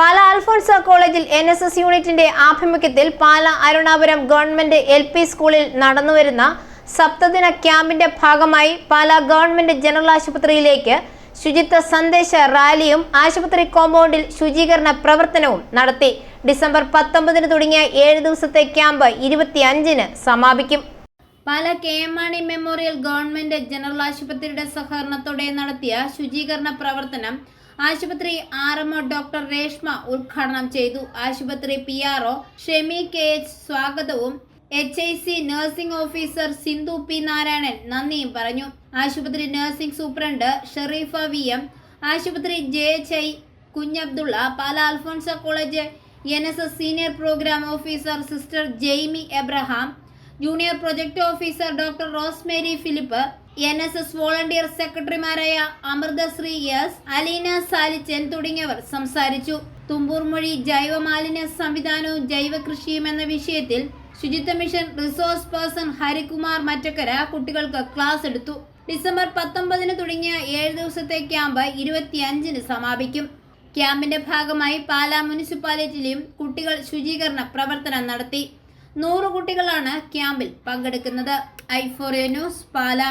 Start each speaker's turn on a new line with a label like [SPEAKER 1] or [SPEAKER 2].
[SPEAKER 1] പാല അൽഫോൺസ കോളേജിൽ N S S യൂണിറ്റിന്റെ ആഭിമുഖ്യത്തിൽ Pala Arunapuram government L P സ്കൂളിൽ നടന്നുവരുന്ന സപ്തദിന ക്യാമ്പിന്റെ ഭാഗമായി പാല ഗവൺമെന്റ് ജനറൽ ആശുപത്രിയിലേക്ക് ശുചിത്വ സന്ദേശ റാലിയും ആശുപത്രി കോമ്പൗണ്ടിൽ ശുചീകരണ പ്രവർത്തനവും നടത്തി. ഡിസംബർ പത്തൊമ്പതിന് തുടങ്ങിയ ഏഴ് ദിവസത്തെ ക്യാമ്പ് ഇരുപത്തിയഞ്ചിന് സമാപിക്കും. Pala K M Mani memorial government general ആശുപത്രിയുടെ സഹകരണത്തോടെ നടത്തിയ ശുചീകരണ പ്രവർത്തനം ആശുപത്രി ആർ എം ഡോക്ടർ രേഷ്മ ഉദ്ഘാടനം ചെയ്തു. ആശുപത്രി P R O Shemi K H സ്വാഗതവും. H I C nursing officer Sindhu P Narayanan നന്ദിയും പറഞ്ഞു. ആശുപത്രി nursing superintendent Sherifa V M. ആശുപത്രി J H I Kunjabdulla. Pala Alphonsa college N S S senior programme officer sister Jaimy Abraham. Junior project officer doctor Rosemary Philip. N S S volunteer സെക്രട്ടറിമാരായ Amruthasree S Aleena Salichan തുടങ്ങിയവർ സംസാരിച്ചു. തുമ്പൂർ മൊഴി ജൈവ മാലിന്യ സംവിധാനവും ജൈവ കൃഷിയും എന്ന വിഷയത്തിൽ ശുചിത്വ mission resource person Harikumar Mattakkara കുട്ടികൾക്ക് ക്ലാസ് എടുത്തു. ഡിസംബർ പത്തൊമ്പതിന് തുടങ്ങിയ ഏഴ് ദിവസത്തെ ക്യാമ്പ് ഇരുപത്തിയഞ്ചിന് സമാപിക്കും. ക്യാമ്പിന്റെ ഭാഗമായി പാലാ മുനിസിപ്പാലിറ്റിയിലും കുട്ടികൾ ശുചീകരണ പ്രവർത്തനം നടത്തി. നൂറ് കുട്ടികളാണ് ക്യാമ്പിൽ പങ്കെടുക്കുന്നത്. ഐഫോറിയ ന്യൂസ് പാല.